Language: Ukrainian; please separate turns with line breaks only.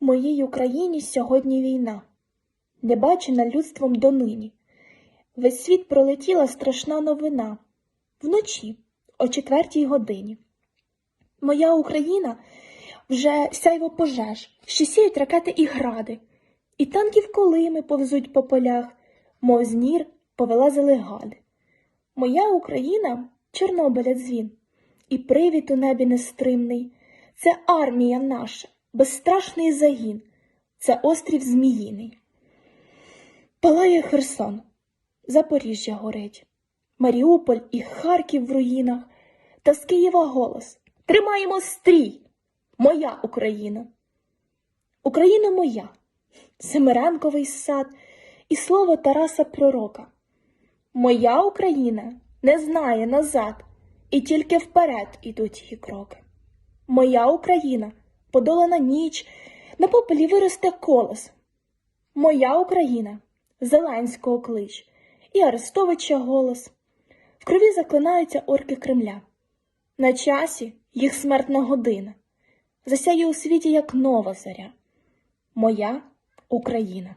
Моїй Україні сьогодні війна, не бачена людством донині. Весь світ пролетіла страшна новина вночі, о четвертій годині. Моя Україна вже сяйво пожеж, що сіють ракети і гради, і танків колими повзуть по полях, мов знір повилазили гади. Моя Україна Чорнобиля дзвін, і привід у небі нестримний. Це армія наша, безстрашний загін, це острів Зміїний. Палає Херсон, Запоріжжя горить, Маріуполь і Харків в руїнах, та з Києва голос Тримаємо стрій! Моя Україна! Україна моя, Семиренковий сад і слово Тараса Пророка. Моя Україна не знає назад, і тільки вперед ідуть її кроки. Моя Україна подолана ніч, на попелі виросте колос. Моя Україна Зеленського клич і Арестовича голос. В крові заклинаються орки Кремля. На часі їх смертна година. Засяє у світі, як нова заря. Моя Україна.